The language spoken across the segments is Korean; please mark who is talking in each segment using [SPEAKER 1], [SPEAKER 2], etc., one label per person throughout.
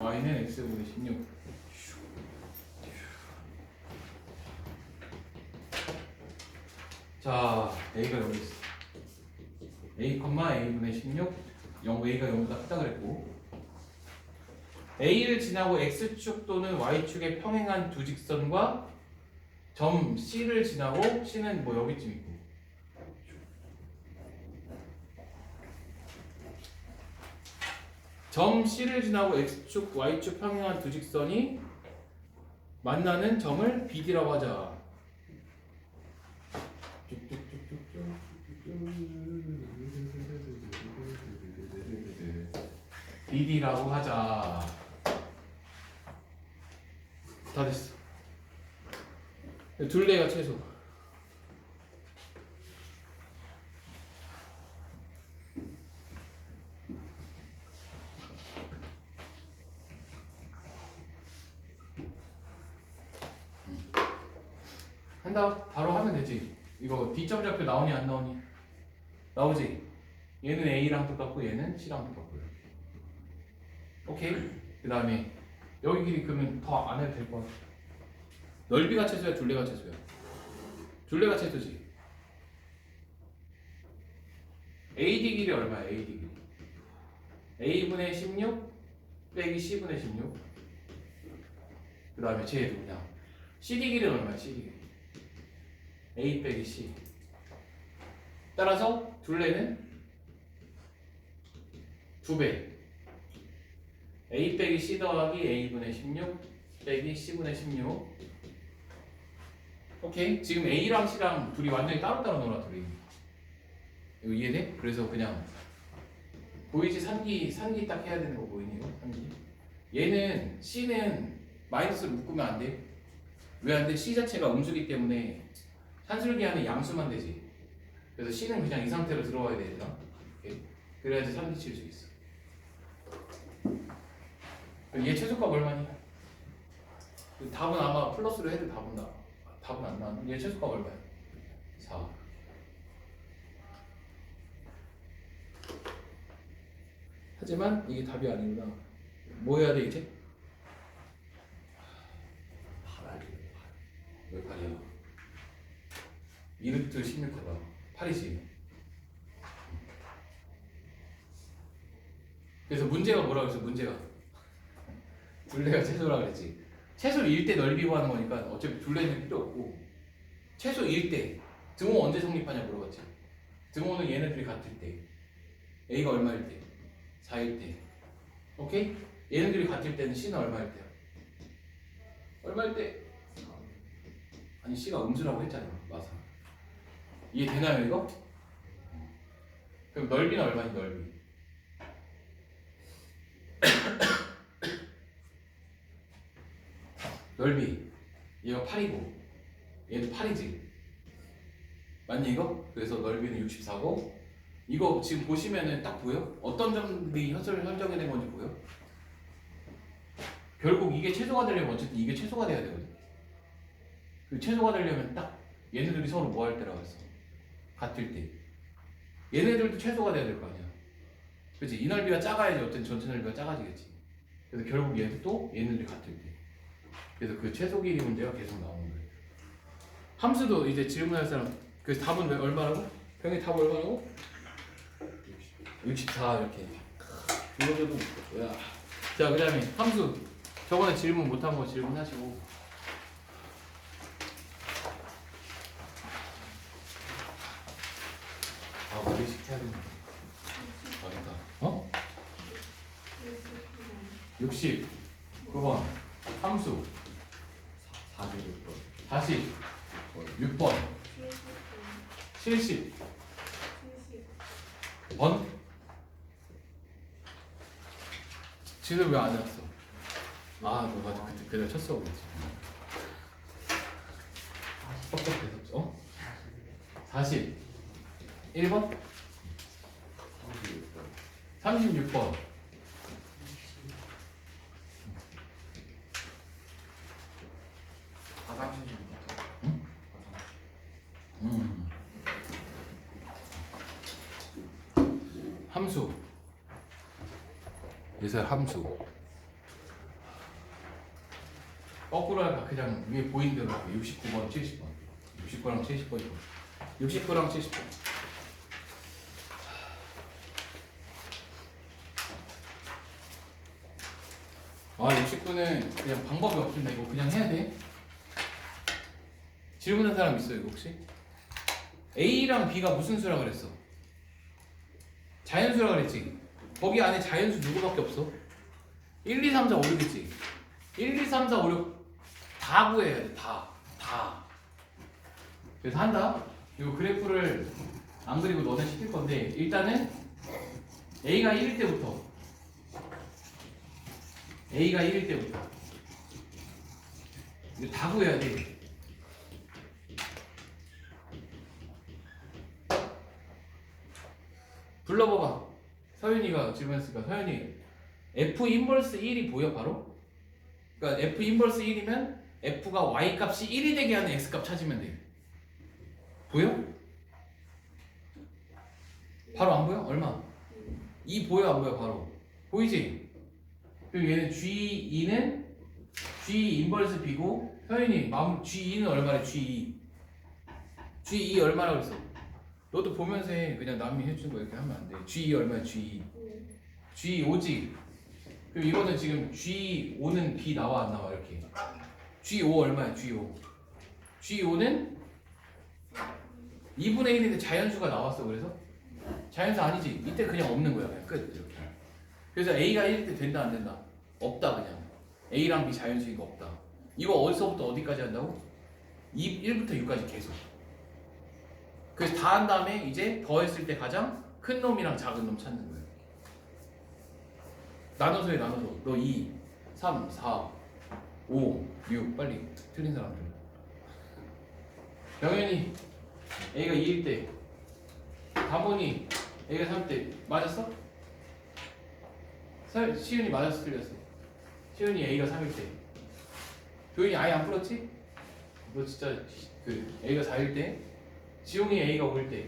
[SPEAKER 1] y는 x분의 16 자, a가 여기 있어. a, a분의 16 0, a가 0보다 크다 그랬고. A를 지나고 x축 또는 y축에 평행한 두 직선과 점 c를 지나고 c는 뭐 여기쯤 있고 점 C를 지나고 X축, Y축 평행한 두 직선이 만나는 점을 BD라고 하자. BD라고 하자. 다 됐어. 둘레가 최소. 한다 바로 하면 되지. 이거 D점 좌표 나오니 안 나오니? 나오지. 얘는 A랑 똑같고 얘는 C랑 똑같고요. 오케이? 그 다음에 여기 길이 그러면 더 안 해도 될 것 같아. 넓이가 최소야 둘레가 최소야? 둘레가 최소지. AD 길이 얼마야 AD 길이? A분의 16 빼기 C분의 16그 다음에 쟤 누구냐 CD 길이는 얼마야 CD 길이 A 빼기 C. 따라서 둘레는 두배. A 빼기 C 더하기 A분의 16 빼기 C분의 16 오케이. 지금 A랑 C랑 둘이 완전히 따로따로 놀아 둘이. 이거 이해돼? 그래서 그냥 보이지? 산기 산기 딱 해야 되는 거 이거 산기. 얘는 C는 마이너스를 묶으면 안 돼. 왜 안 돼? C 자체가 음수기 때문에 산술기하는 양수만 되지. 그래서 C는 그냥 이 상태로 들어와야 돼, 얘들아. 오케이? 그래야지 3D 칠수 있어. 얘 최소값 얼마니? 그 답은 아마 플러스로 해도 답은 나. 답은 안 나왔는데 얘 최소값 얼마야? 4. 하지만 이게 답이 아니구나. 뭐 해야 돼 이제? 왜 8이야? 2루트 16하다 8이지. 그래서 문제가 뭐라고 했어? 문제가. 둘레가 최소라 그랬지. 최소 1대 넓이 구하는 거니까 어차피 둘레는 필요 없고. 최소 1대. 등호 언제 성립하냐 물어봤지. 등호는 얘네들이 같을 때. A가 얼마일 때? 4일 때. 오케이? 얘네들이 같을 때는 C는 얼마일 때야? 얼마일 때? 아니 C가 음수라고 했잖아 맞아 이해되나요 이거? 그럼 넓이는 얼마니 넓이 넓이 얘가 8이고 얘도 8이지 맞니 이거? 그래서 넓이는 64고 이거 지금 보시면은 딱 보여? 어떤 점들이 설정이 된 건지 보여? 결국 이게 최소가 되려면 어쨌든 이게 최소가 돼야 되거든 그 최소가 되려면 딱 얘네들이 서로 뭐 할 때라고 했어? 같을 때. 얘네들도 최소가 돼야 될 거 아니야. 그치? 이 넓이가 작아야지 어쨌든 전체 넓이가 작아지겠지. 그래서 결국 얘도 또 얘네들이 같을 때. 그래서 그 최소 길이 문제가 계속 나오는 거예요. 함수도 이제 질문할 사람 그 답은 왜 얼마라고? 병의 답 얼마라고? 64 이렇게. 이거도 뭐야. 자 그다음에 함수. 저번에 질문 못한 거 질문하시고 식혀야 된다 어디다 어? 60 9번 함수
[SPEAKER 2] 406번
[SPEAKER 1] 40 6번 70 번? 지금 왜안 왔어? 아, 너 맞아. 그때 그날 첫 수업이었지. 뻑뻑해서 어? 40 1번? 36번
[SPEAKER 2] 436번
[SPEAKER 1] 음. 함수 예설 함수 거꾸로 할까? 그냥 위에 보이는 대로 할까? 69번, 70번. 69랑 70번. 69랑 70번. 아, 69는 그냥 방법이 없습니다. 이거 그냥 해야 돼. 질문한 사람 있어요, 이거 혹시? A랑 B가 무슨 수라 그랬어? 자연수라 그랬지? 거기 안에 자연수 누구밖에 없어? 1, 2, 3, 4, 5, 6이지? 1, 2, 3, 4, 5, 6 다 구해야 돼, 다. 다. 그래서 한다. 이 그래프를 안 그리고 너네 시킬 건데, 일단은 A가 1일 때부터 A가 1일 때부터 이거 다 구해야 돼. 불러봐봐. 서윤이가 질문했으니까 서윤이 F 인버스 1이 보여 바로? 그러니까 F 인버스 1이면 F가 Y 값이 1이 되게 하는 X 값 찾으면 돼. 보여? 바로 안 보여? 얼마? 2 보여 안 보여 바로? 보이지? 그리고 얘는 G2는 G 인버스 B고 서윤이 마음 G2는 얼마래 G2 G2 얼마라고 그랬어? 너도 보면서 해. 그냥 남이 해준 거 이렇게 하면 안 돼. G2 얼마야 G2 G5지. 그럼 이거는 지금 G5는 B 나와 안 나와 이렇게. G5 얼마야 G5? G5는 2분의 1인데 자연수가 나왔어 그래서 자연수 아니지. 이때 그냥 없는 거야 그냥 끝. 그래서 A가 1일 때 된다 안 된다? 없다 그냥. A랑 B 자연수인 거 없다. 이거 어디서부터 어디까지 한다고? 2, 1부터 6까지 계속. 그래서 다 한 다음에 이제 더했을 때 가장 큰 놈이랑 작은 놈 찾는 거예요. 나눠서 해 나눠서. 너 2, 3, 4, 5, 6 빨리 틀린 사람들. 영현이 A가 2일 때, 다mon이 A가 3일 때 맞았어? 서- 시윤이 맞았어 틀렸어? 시윤이 A가 3일 때. 도윤이 아예 안 풀었지? 너 진짜 그 A가 4일 때, 지용이 A가 5일 때.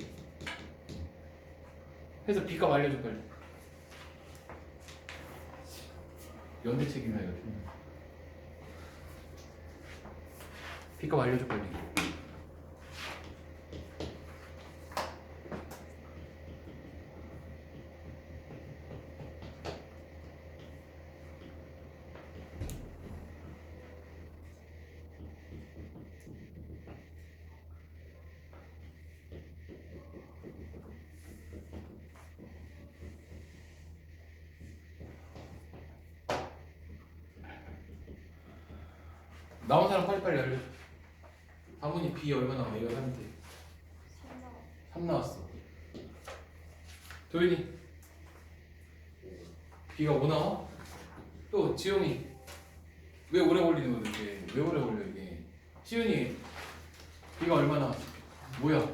[SPEAKER 1] 해서 B값 알려줘 빨리. 연대 책임이야 이거. B값 알려줘 빨리. 나온 사람 빨리빨리 알려줘. 다문이 B 얼마 나와? A가 3일 때. 3 나왔어. 도윤이 B가 5 나와? 또 지영이 왜 오래 걸리는 거야 이게? 왜 오래 걸려 이게? 시윤이 B가 얼마나? 뭐야?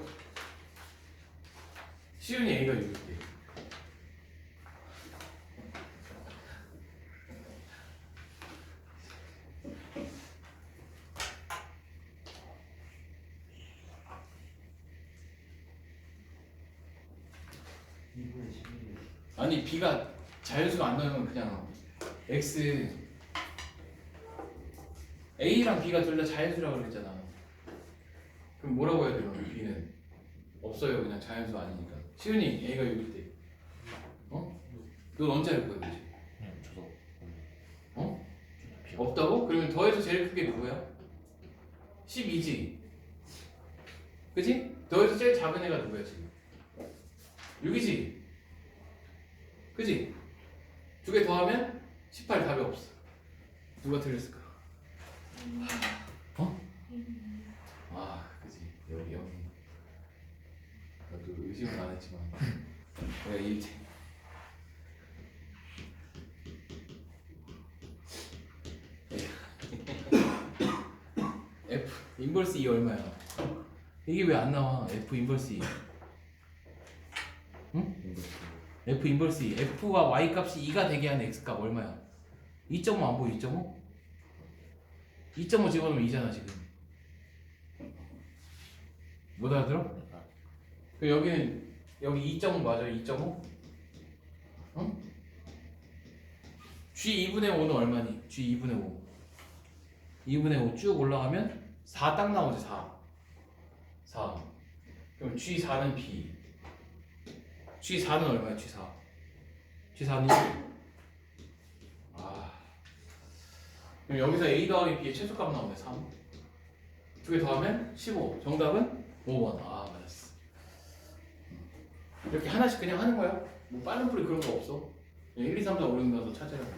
[SPEAKER 1] 시윤이 A가 6일게. 아니 B가 자연수가 안 나오면 그냥 X A랑 B가 둘 다 자연수라고 그랬잖아. 그럼 뭐라고 해야 돼요? B는 없어요. 그냥 자연수 아니니까. 시윤이 A가 6일 때. 어? 넌 언제 할 거야, 그지?
[SPEAKER 2] 그냥 저도
[SPEAKER 1] 어? 없다고? 그러면 더해서 제일 크게 누구야? 12지. 그지? 더해서 제일 작은 애가 누구야 지금? 6이지. 그지? 두 개 더하면 18 답이 없어. 누가 틀렸을까? 어? 아, 그지. 여기 여기. 나도 의심은 안 했지만 내가 일체. F 인버스 E 얼마야? 이게 왜 안 나와? F 인버스 E. F 인버스 E. F가 Y 값이 2가 되게 하는 X 값 얼마야? 2.5 안 보여? 2.5? 2.5 집어넣으면 2잖아 지금. 못 알아들어? 그 여기는 여기 2.5 맞아? 2.5? 응? G 2분의 5는 얼마니? G 2분의 5. 2분의 5 쭉 올라가면 4 딱 나오지 4 4 그럼 G4는 B G4는 얼마야 G4 G4는 1 아. 그럼 여기서 A 더하기 B의 최소값 나오네 3 두 개 더하면 15 정답은 5번. 아 맞았어. 이렇게 하나씩 그냥 하는 거야? 뭐 빠른 풀이 그런 거 없어? 그냥 1, 2, 3, 4, 5, 6 넣어서 찾아야 돼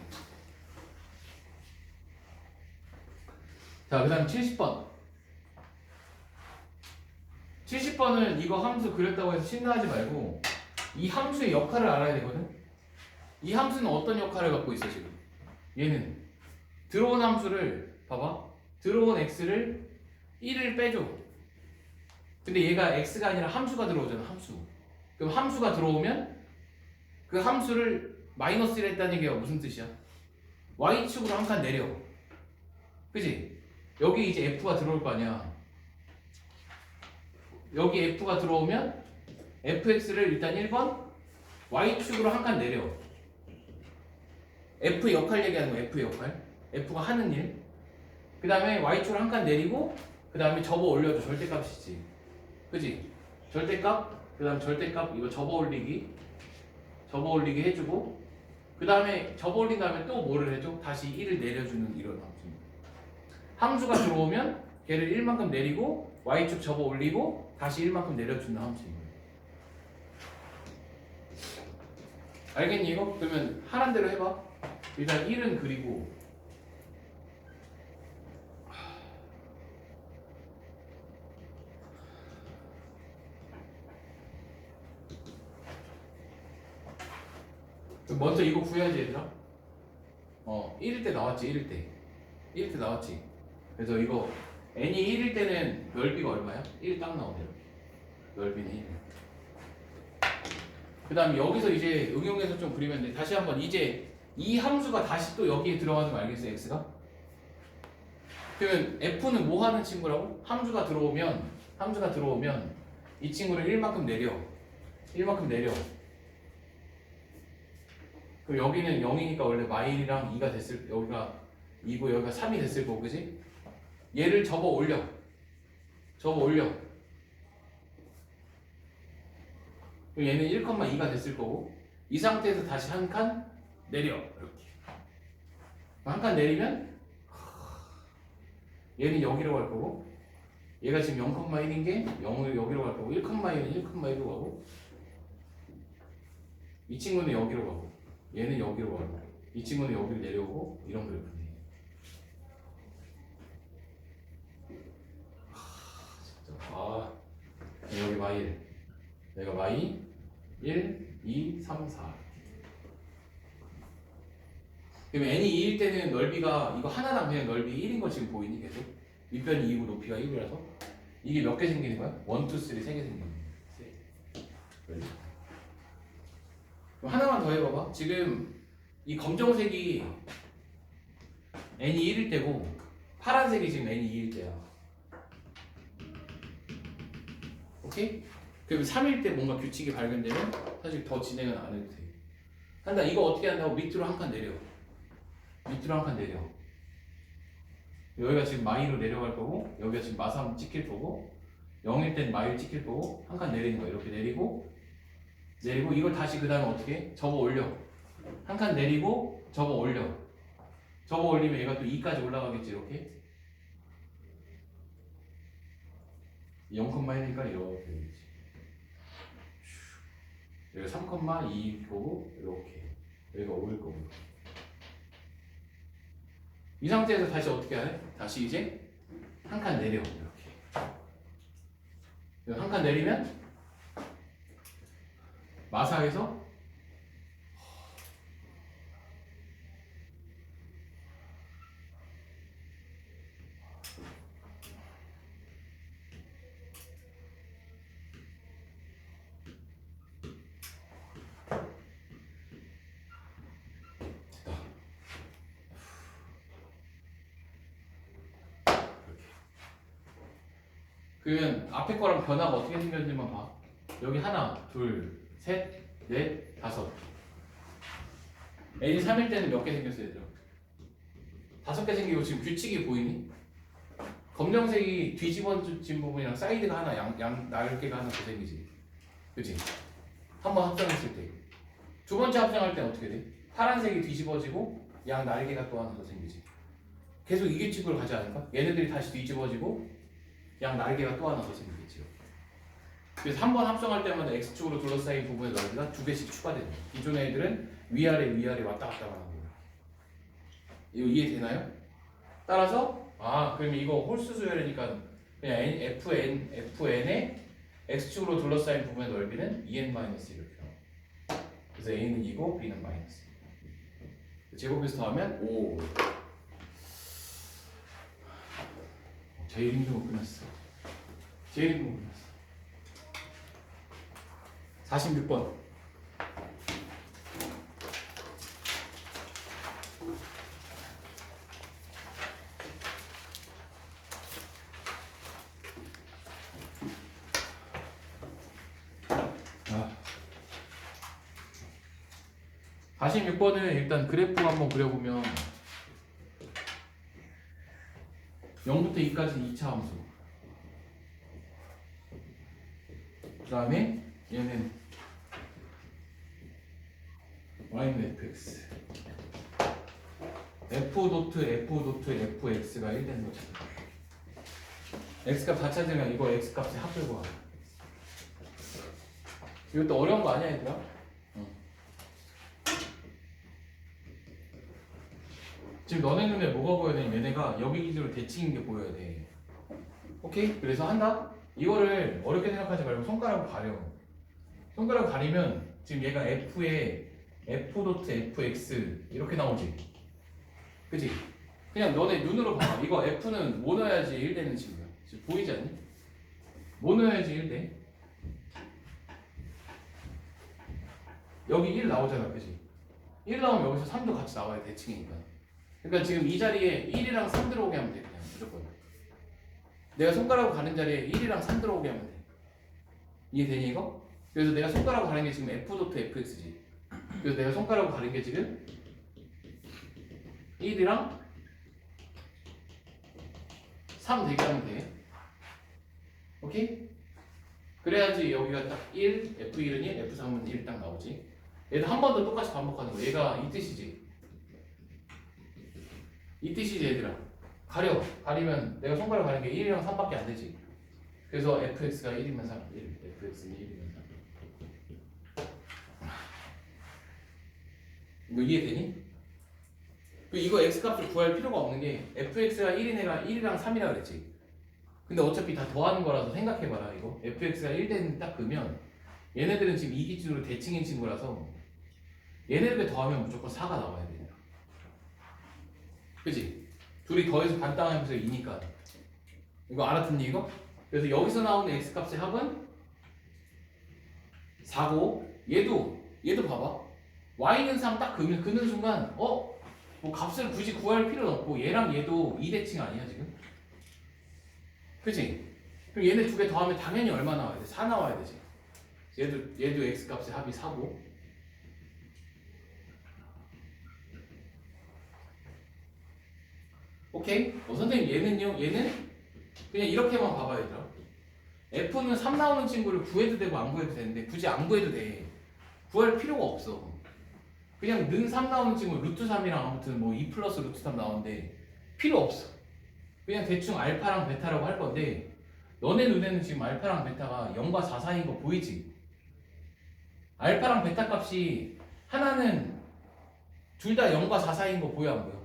[SPEAKER 1] 자, 그 다음 70번. 70번은 이거 함수 그렸다고 해서 신나하지 말고 이 함수의 역할을 알아야 되거든? 이 함수는 어떤 역할을 갖고 있어, 지금? 얘는 들어온 함수를, 봐봐. 들어온 x를 1을 빼줘. 근데 얘가 x가 아니라 함수가 들어오잖아, 함수. 그럼 함수가 들어오면 그 함수를 마이너스 1 했다는 얘기가 무슨 뜻이야? y축으로 한 칸 내려. 그지? 여기 이제 F가 들어올 거 아니야. 여기 F가 들어오면 fx를 일단 1번 y축으로 한 칸 내려. F 역할 얘기하는 거야. F 역할. F가 하는 일. 그 다음에 y축으로 한 칸 내리고 그 다음에 접어 올려줘. 절대값이지. 그지? 절대값. 그 다음 절대값 이거 접어 올리기. 접어 올리기 해주고 그 다음에 접어 올린 다음에 또 뭐를 해줘? 다시 1을 내려주는 이런 함수입니다. 함수가 들어오면 걔를 1만큼 내리고 y축 접어 올리고 다시 1만큼 내려주는 함수입니다. 알겠니 이거? 그러면 하란 대로 해봐. 일단 1은 그리고 먼저 이거 구해야지 얘들아. 어, 1일 때 나왔지 1일 때. 1일 때 나왔지. 그래서 이거 n이 1일 때는 넓이가 얼마야? 1 딱 나오네 이렇게. 넓이는 1. 그 다음 여기서 이제 응용해서 좀 그리면 돼. 다시 한번 이제 이 함수가 다시 또 여기에 들어가는 거 알겠어? x가? 그러면 f는 뭐 하는 친구라고? 함수가 들어오면 함수가 들어오면 이 친구를 1만큼 내려. 1만큼 내려. 그럼 여기는 0이니까 원래 마일이랑 2가 됐을 여기가 2고 여기가 3이 됐을 거고 그지? 얘를 접어 올려. 접어 올려. 그럼 얘는 1,2가 됐을 거고 이 상태에서 다시 한 칸 내려 이렇게. 한 칸 내리면 얘는 여기로 갈 거고 얘가 지금 0,1인 게 0을 여기로 갈 거고 1,1은 1,1로 가고 이 친구는 여기로 가고 얘는 여기로 가고 이 친구는 여기로 내려오고 이런 그래프네. 아 여기 y1 내가 y 1, 2, 3, 4 그럼 n이 2일 때는 넓이가 이거 하나당 그냥 넓이 1인 거 지금 보이니 계속? 밑변이 2고 높이가 1이라서 이게 몇 개 생기는 거야? 1, 2, 3, 3개 생기는 거야. 그럼 하나만 더 해봐봐 지금 이 검정색이 n이 1일 때고 파란색이 지금 n이 2일 때야 오케이? 그럼 3일 때 뭔가 규칙이 발견되면 사실 더 진행은 안 해도 돼. 한다. 이거 어떻게 한다고 밑으로 한 칸 내려. 밑으로 한 칸 내려. 여기가 지금 마이로 내려갈 거고 여기가 지금 마삼 찍힐 거고 0일 땐 마일 찍힐 거고 한 칸 내리는 거야. 이렇게 내리고 내리고 이걸 다시 그 다음에 어떻게 해? 접어 올려. 한 칸 내리고 접어 올려. 접어 올리면 얘가 또 2까지 올라가겠지 이렇게. 0,1이니까 이렇게 되겠지. 여기가 3,2 보고 이렇게 여기가 5일 거고 이 상태에서 다시 어떻게 하래? 다시 이제 한 칸 내려 이렇게 한 칸 내리면 마사에서 그러면 앞에 거랑 변화가 어떻게 생겼는지만 봐. 여기 하나, 둘, 셋, 넷, 다섯. n이 3일 때는 몇 개 생겼어요, 얘들아? 다섯 개 생기고 지금 규칙이 보이니? 검정색이 뒤집어진 부분이랑 사이드가 하나 양, 양 날개가 하나 더 생기지 그치? 한번 합성했을 때 두 번째 합성할 때 어떻게 돼? 파란색이 뒤집어지고 양 날개가 또 하나 더 생기지 계속 이게 축을 가지 않을까? 얘네들이 다시 뒤집어지고 양 날개가 또 하나 더 생기겠지요. 그래서 한 번 합성할 때마다 X축으로 둘러싸인 부분의 넓이가 두 배씩 추가되는 거야 기존의 애들은 위아래 위아래 왔다 갔다 하는 거야 이거 이해되나요? 따라서 아 그럼 이거 홀수 수열이니까 그냥 Fn, Fn의 X축으로 둘러싸인 부분의 넓이는 2n 마이너스 이렇게 나와 그래서 A는 2고 B는 마이너스. 제곱해서 더하면 5 제일 힘든 거 끝났어. 제일 힘든 거 끝났어. 46번. 아. 46번은 일단 그래프 한번 그려보면 0부터 2까지 2차 함수. 그 다음에 얘는 y는 fx f 도트 f 도트 fx가 1 되는 거죠 x값 다 찾으면 이거 x값의 합을 구하 이것도 어려운 거 아니야 얘들아? 지금 너네 눈에 뭐가 보여야 되냐면 얘네가 여기 기준으로 대칭인 게 보여야 돼. 오케이? 그래서 한다? 이거를 어렵게 생각하지 말고 손가락으로 가려. 손가락으로 가리면 지금 얘가 F에 F 도트 FX 이렇게 나오지. 그지? 그냥 너네 눈으로 봐. 이거 F는 뭐 넣어야지 1 되는 친구야. 지금 보이지 않니? 뭐 넣어야지 1 돼? 여기 1 나오잖아. 그지? 1 나오면 여기서 3도 같이 나와야 돼. 대칭이니까. 그러니까 지금 이 자리에 1이랑 3 들어오게 하면 돼. 그냥 무조건. 내가 손가락으로 가는 자리에 1이랑 3 들어오게 하면 돼. 이해되니 이거? 그래서 내가 손가락으로 가는 게 지금 F 도트 FX지. 그래서 내가 손가락으로 가는 게 지금 1이랑 3 되게 하면 돼. 오케이? 그래야지 여기가 딱 1, F1은 1, F3은 1 딱 나오지. 얘도 한 번 더 똑같이 반복하는 거야. 얘가 이 뜻이지 이 뜻이지 얘들아. 가려. 가리면 내가 손가락 가리는 게 1이랑 3밖에 안 되지. 그래서 fx가 1이면 3 1 fx는 1이면 3 이거 이해되니? 그 이거 x값을 구할 필요가 없는 게 fx가 1인 애가 1이랑 3이라 그랬지. 근데 어차피 다 더하는 거라서 생각해봐라 이거. fx가 1 되는 딱 그면 얘네들은 지금 이 기준으로 대칭인 친구라서 얘네들 더하면 무조건 4가 나와야 돼 그지? 둘이 더해서 반땅하면서 2니까 이거 알아듣니 이거? 그래서 여기서 나오는 x값의 합은 4고 얘도 얘도 봐봐 y는 3 딱 그는, 그는 순간 어? 뭐 값을 굳이 구할 필요는 없고 얘랑 얘도 2대칭 아니야 지금? 그지? 그럼 얘네 두 개 더하면 당연히 얼마 나와야 돼? 4 나와야 되지 얘도 얘도 x값의 합이 4고 오케이? 어, 선생님 얘는요? 얘는 그냥 이렇게만 봐봐야 되더라 F는 3 나오는 친구를 구해도 되고 안 구해도 되는데 굳이 안 구해도 돼 구할 필요가 없어 그냥 는 3 나오는 친구 루트 3이랑 아무튼 뭐 2 플러스 루트 3 나오는데 필요 없어 그냥 대충 알파랑 베타라고 할 건데 너네 눈에는 지금 알파랑 베타가 0과 4 사이인 거 보이지? 알파랑 베타 값이 하나는 둘 다 0과 4 사이인 거 보여 안 보여?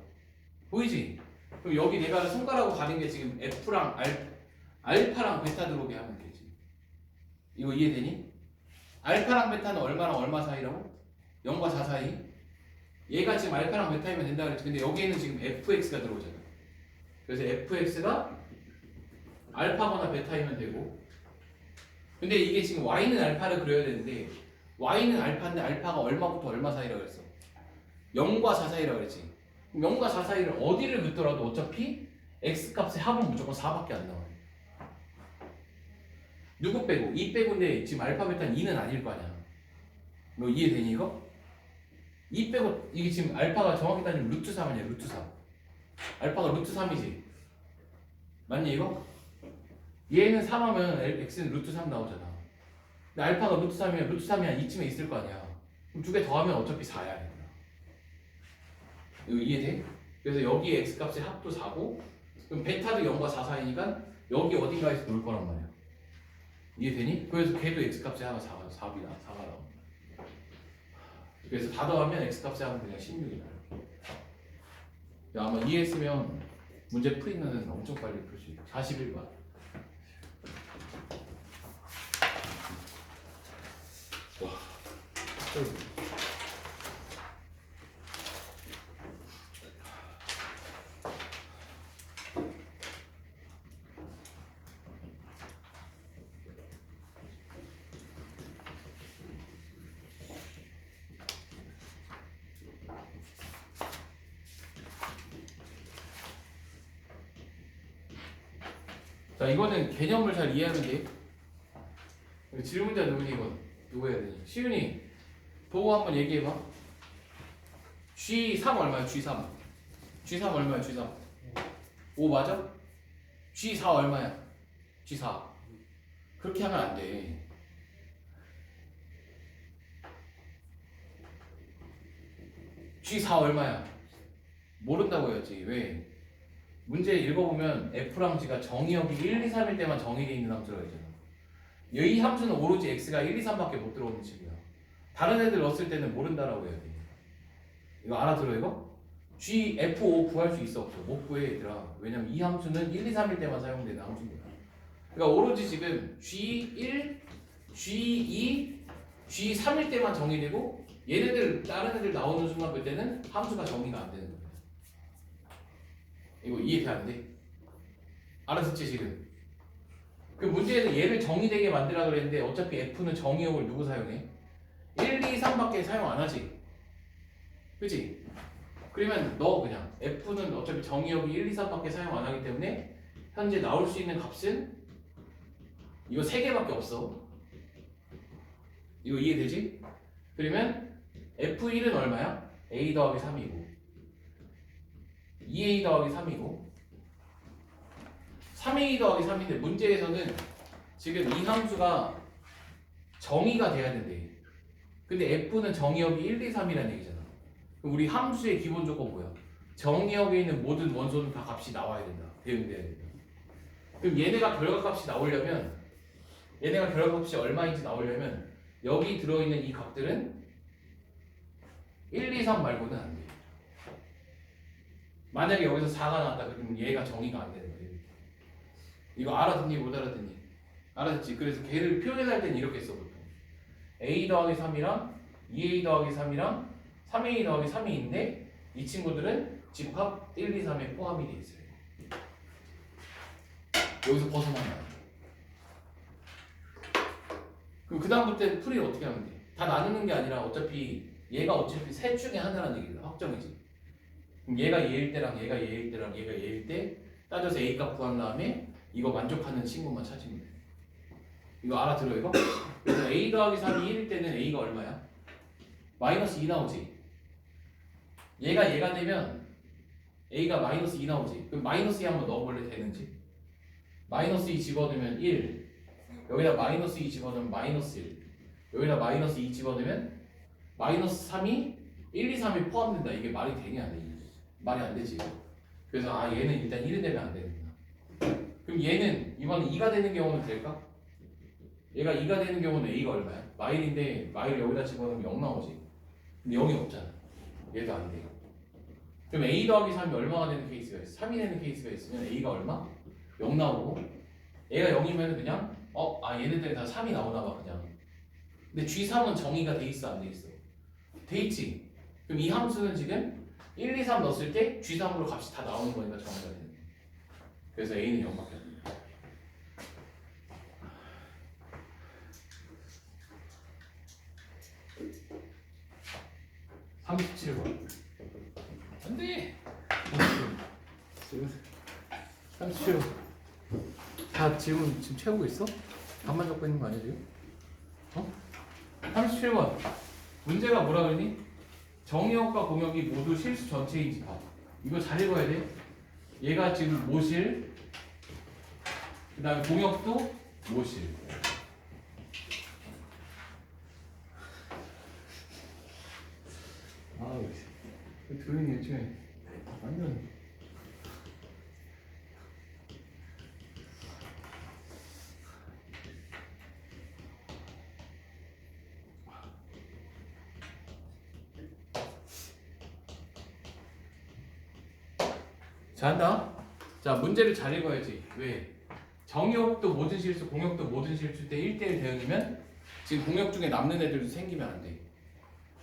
[SPEAKER 1] 보이지? 그럼 여기 내가 손가락으로 가는 게 지금 F랑 알, 알파랑 베타 들어오게 하면 되지. 이거 이해되니? 알파랑 베타는 얼마랑 얼마 사이라고? 0과 4 사이? 얘가 지금 알파랑 베타이면 된다 그랬지. 근데 여기에는 지금 fx가 들어오잖아. 그래서 fx가 알파거나 베타이면 되고. 근데 이게 지금 y는 알파를 그려야 되는데 y는 알파인데 알파가 얼마부터 얼마 사이라고 그랬어? 0과 4 사이라고 그랬지. 0과 4 사이를 어디를 긋더라도 어차피 x값의 합은 무조건 4밖에 안 나와요. 누구 빼고? 2 빼고인데 지금 알파 베타는 2는 아닐 거 아니야. 너 이해되니 이거? 2 빼고 이게 지금 알파가 정확히 따지면 루트 3 아니야 루트 3 알파가 루트 3이지 맞니 이거? 얘는 3하면 x는 루트 3 나오잖아. 근데 알파가 루트 3이면 루트 3이 한 이쯤에 있을 거 아니야. 그럼 두 개 더하면 어차피 4야. 이거 이해돼? 그래서 여기 x 값의 합도 4고 그럼 베타도 0과 4 사이니까 여기 어딘가에서 놀 거란 말이야. 이해되니? 그래서 걔도 x 값의 합은 4가 4가 4가 나옵니다. 그래서 다 더하면 x 값의 합은 그냥 16이 나요. 야, 아마 이해했으면 문제 풀이는 엄청 빨리 풀 수 있어. 41번. 와. 자, 이거는 이해하면 돼. 질문자 누구니 이거? 누구 해야 되니? 시윤이 보고 한번 얘기해봐. G3 얼마야? G3. G3 얼마야? G3. 5 맞아? G4 얼마야? G4. 그렇게 하면 안 돼. G4 얼마야? 모른다고 해야지. 왜? 문제 읽어보면 F랑 G가 정의역이 1, 2, 3일 때만 정의되어 있는 함수라고 했잖아. 이 함수는 오로지 X가 1, 2, 3밖에 못 들어오는 식이야. 다른 애들 넣었을 때는 모른다라고 해야 돼. 이거 알아들어 이거? G, F5 구할 수 있어 없어? 못 구해 얘들아. 왜냐면 이 함수는 1, 2, 3일 때만 사용되는 거야. 그러니까 오로지 지금 G1, G2, G3일 때만 정의되고 얘네들 다른 애들 나오는 순간 그때는 함수가 정의가 안 되는 거야. 이거 이해 안 돼? 알아듣지 지금? 그 문제에서 얘를 정의되게 만들라 그랬는데 어차피 F는 정의역을 누구 사용해? 1, 2, 3밖에 사용 안 하지. 그지? 그러면 너 그냥 F는 어차피 정의역이 1, 2, 3밖에 사용 안 하기 때문에 현재 나올 수 있는 값은 이거 세 개밖에 없어. 이거 이해되지? 그러면 F1은 얼마야? A 더하기 3이고 2A 더하기 3이고 3A 더하기 3인데 문제에서는 지금 이 함수가 정의가 돼야 된대. 근데 F는 정의역이 1, 2, 3이라는 얘기잖아. 우리 함수의 기본 조건 뭐야? 정의역에 있는 모든 원소는 다 값이 나와야 된다. 대응돼야 된다. 그럼 얘네가 결과값이 나오려면 얘네가 결과값이 얼마인지 나오려면 여기 들어있는 이 값들은 1, 2, 3 말고는 안 돼. 만약에 여기서 4가 나왔다 그러면 얘가 정의가 안 되는 거예요. 이거 알아듣니 못 알아듣니? 알아듣지? 그래서 걔를 표현할 때는 이렇게 써 보통. a 더하기 3이랑 2a 더하기 3이랑 3a 더하기 3이 있는데 이 친구들은 집합 1, 2, 3에 포함이 돼 있어요. 여기서 벗어나면 그럼 그 다음부터는 풀이를 어떻게 하면 돼? 다 나누는 게 아니라 어차피 얘가 어차피 셋 중에 하나라는 얘기다. 확정이지. 얘가 얘일 때랑 얘가 얘일 때랑 얘가 얘일 때 따져서 A 값 구한 다음에 이거 만족하는 친구만 찾으면 돼. 이거 알아들어 이거? 그래서 A 더하기 3이 1일 때는 A가 얼마야? 마이너스 2 나오지. 얘가 얘가 되면 A가 마이너스 2 나오지. 그럼 마이너스 2 한번 넣어볼래 되는지? 마이너스 2 집어넣으면 1. 여기다 마이너스 2 집어넣으면 마이너스 1. 여기다 마이너스 2 집어넣으면 마이너스 3이 1, 2, 3이 포함된다. 이게 말이 되냐 안 되냐? 말이 안 되지. 그래서 아 얘는 일단 1은 되면 안 되는구나. 그럼 얘는 이번에 2가 되는 경우는 될까? 얘가 2가 되는 경우는 A가 얼마야? 마일인데 마일 여기다 집어넣으면 0 나오지. 근데 0이 없잖아. 얘도 안 돼. 그럼 A 더하기 3이 얼마가 되는 케이스가 있어? 3이 되는 케이스가 있으면 A가 얼마? 0 나오고 얘가 0이면 그냥 어? 아 얘네들이 다 3이 나오나 봐 그냥. 근데 G3은 정의가 돼 있어 안 돼 있어? 돼 있지. 그럼 이 함수는 지금 1, 2, 3 넣었을 때 G3으로 값이 다 나오는 거니까 정의가 되는. 그래서 A는 0밖에 안 돼. 삼십칠 번 안돼. 삼십칠 번. 다 지금 지금 채우고 있어? 답만 적고 있는 거 아니야 지금? 어? 37번 문제가 뭐라 그러니? 정의역과 공역이 모두 실수 전체인 집합 이거 잘 읽어야 돼 얘가 지금 모실 그 다음에 공역도 모실. 아우, 도현이 요즘에 완전. 잘한다. 자, 문제를 잘 읽어야지. 왜? 정역도 모든 실수, 공역도 모든 실수 때 1대1 대응이면 지금 공역 중에 남는 애들도 생기면 안 돼.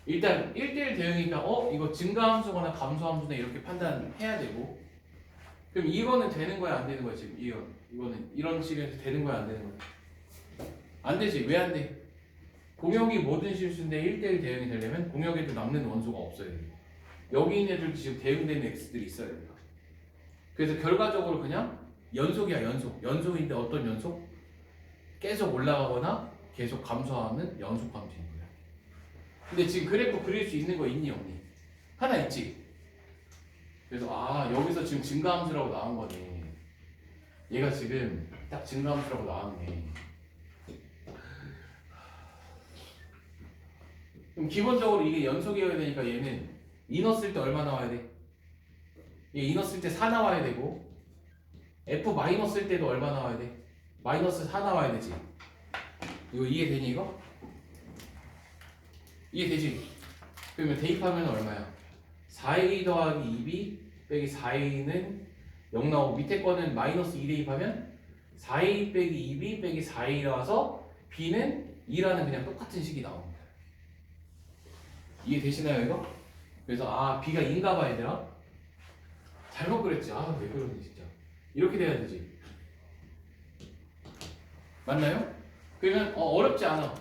[SPEAKER 1] 일단 1대1 대응이니까 어? 이거 증가함수거나 감소함수네 이렇게 판단해야 되고 그럼 이거는 되는 거야 안 되는 거야 지금 이거 이거는 이런 식에서 되는 거야 안 되는 거야 안 되지 왜 안 돼? 공역이 모든 실수인데 1대1 대응이 되려면 공역에도 남는 원소가 없어야 돼 여기 있는 애들도 지금 대응되는 x들이 있어야 돼 그래서 결과적으로 그냥 연속이야 연속 연속인데 어떤 연속? 계속 올라가거나 계속 감소하는 연속 함수인 거야 근데 지금 그래프 그릴 수 있는 거 있니 없니? 하나 있지 그래서 아 여기서 지금 증가함수라고 나온 거네 얘가 지금 딱 증가함수라고 나왔네 그럼 기본적으로 이게 연속이어야 되니까 얘는 인어 쓸때 얼마 나와야 돼? 얘 인어 쓸때 4 나와야 되고 F 마이너 쓸 때도 얼마 나와야 돼? 마이너스 4 나와야 되지. 이거 이해되니 이거? 이해되지? 그러면 대입하면 얼마야? 4a 더하기 2b 빼기 4a는 0 나오고 밑에 거는 마이너스 2 대입하면 4a 빼기 2b 빼기 4a 나와서 b는 2라는 그냥 똑같은 식이 나옵니다. 이해되시나요 이거? 그래서 아 b가 2인가 봐 얘들아? 잘못 그랬지. 아, 왜 그러니, 진짜. 이렇게 돼야 되지. 맞나요? 그러면, 어, 어렵지 않아.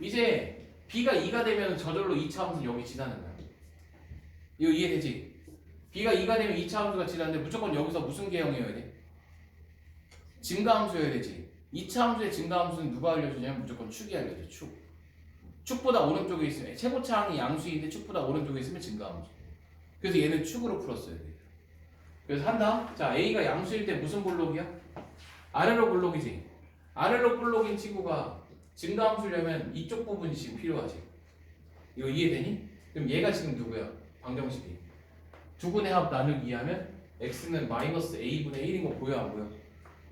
[SPEAKER 1] 이제, B가 2가 되면 저절로 2차 함수는 여기 지나는 거야. 이거 이해되지? B가 2가 되면 2차 함수가 지나는데 무조건 여기서 무슨 개형이어야 돼? 증가 함수여야 되지. 2차 함수의 증가 함수는 누가 알려주냐면 무조건 축이 알려줘, 축. 축보다 오른쪽에 있으면, 최고차항이 양수인데 축보다 오른쪽에 있으면 증가 함수. 그래서 얘는 축으로 풀었어야 돼. 그래서 한다. 자, A가 양수일 때 무슨 볼록이야? 아래로 볼록이지. 아래로 볼록인 친구가 증가함수려면 이쪽 부분이 지금 필요하지. 이거 이해되니? 그럼 얘가 지금 누구야? 방정식이. 두 분의 합 나누기 2하면 x는 마이너스 a분의 1인 거 보여 안 보여?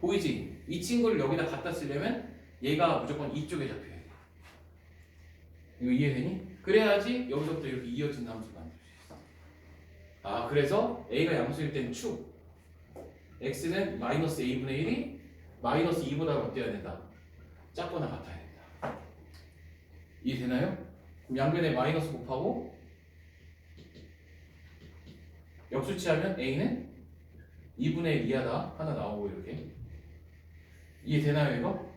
[SPEAKER 1] 보이지? 이 친구를 여기다 갖다 쓰려면 얘가 무조건 이쪽에 잡혀야 돼. 이거 이해되니? 그래야지 여기서부터 이렇게 이어진 함수 만들 수 있어. 아 그래서 a가 양수일 때는 축 x는 마이너스 a분의 1이 마이너스 2보다 어때야 된다? 작거나 같아야 된다 이해되나요? 그럼 양변에 마이너스 곱하고 역수치하면 a는 2분의 1 이하다 하나 나오고 이렇게 이해되나요 이거?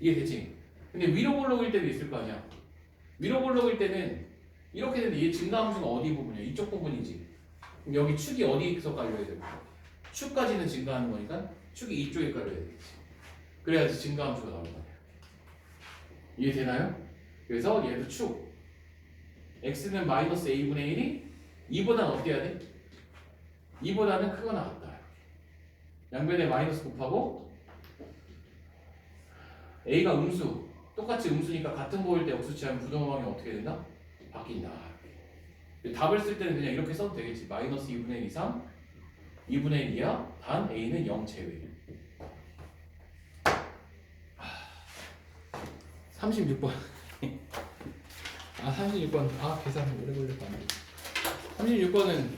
[SPEAKER 1] 이해되지? 근데 위로 볼록일 때도 있을 거 아니야 위로 볼록일 때는 이렇게 되는데 얘 증가함수는 어디 부분이야? 이쪽 부분이지. 그럼 여기 축이 어디에서 깔려야 되고? 축까지는 증가하는 거니까 축이 이쪽에 깔려야 되겠지. 그래야지 증가함수가 나올 거야. 이해되나요? 그래서 얘도 축. x는 마이너스 a분의 1이 2보다는 어떻게 해야 돼? 2보다는 크거나 같다. 양변에 마이너스 곱하고 a가 음수. 똑같이 음수니까 같은 보일 때 역수치하면 부동항이 어떻게 된다? 바뀐다. 답을 쓸 때는 그냥 이렇게 써도 되겠지. 마이너스 2분의 1 이상 2분의 1 이하 단 a는 0 제외. 36번. 아 36번. 아 계산 오래 걸렸다. 36번은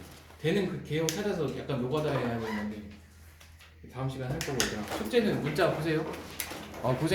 [SPEAKER 1] 되는 그 개형 찾아서 약간 노가다 해야 되는 건데 다음 시간 할 거고 그냥 숙제는 문자 보세요. 아 고생.